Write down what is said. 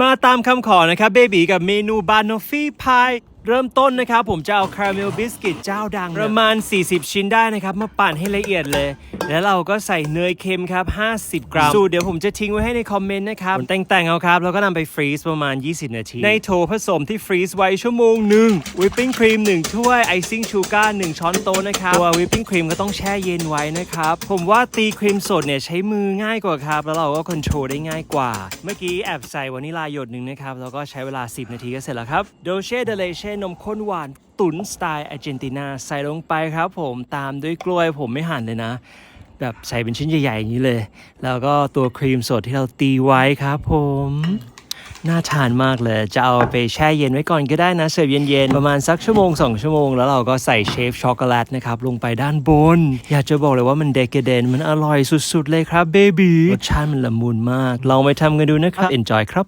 มาตามคำขอนะครับเบบีกับเมนูบานอฟฟี่พาย เริ่มต้นนะครับ ผมจะเอาคาราเมลบิสกิตเจ้าดัง ประมาณ 40 ชิ้นได้นะครับ มาปั่นให้ละเอียดเลย แล้วเราก็ใส่เนยเค็มครับ 50 กรัม สูตรเดี๋ยวผมจะทิ้งไว้ให้ในคอมเมนต์นะครับผมแต่งๆเอาครับ แล้วก็นำไปฟรีซประมาณ 20 นาที ในโถผสมที่ฟรีซไว้ชั่วโมงหนึ่งวิปปิ้งครีม1ถ้วยไอซิ่งชูการ์1ช้อนโต๊ะนะครับตัววิปปิ้งครีมก็ต้องแช่เย็นไว้นะครับผมว่าตีครีมสดเนี่ยใช้มือง่ายกว่าครับ แล้วเราก็คอนโทรลได้ง่ายกว่า เมื่อกี้แอบใส่วานิลาหยดหนึ่งนะครับแล้วก็ใช้เวลา 10 นาทีก็เสร็จแล้วครับโดเช่เดเลเช่นมข้นหวานตุ๋นสไตล์อาร์เจนตินาใส่ลงไปครับผมตามด้วยกล้วยผมไม่หั่นเลยนะ แบบใส่เป็นชิ้นใหญ่ๆอย่างนี้เลย แล้วก็ตัวครีมสดที่เราตีไว้ครับผมน่าทานมากเลย จะเอาไปแช่เย็นไว้ก่อนก็ได้นะ เสิร์ฟเย็นๆ ประมาณสักชั่วโมง 2 ชั่วโมง แล้วเราก็ใส่เชฟช็อกโกแลตนะครับ ลงไปด้านบน อยากจะบอกเลยว่ามันเดกเดน มันอร่อยสุดๆเลยครับเบบีรสชาติมันละมุนมาก ลองไปทำกันดูนะครับ enjoy ครับ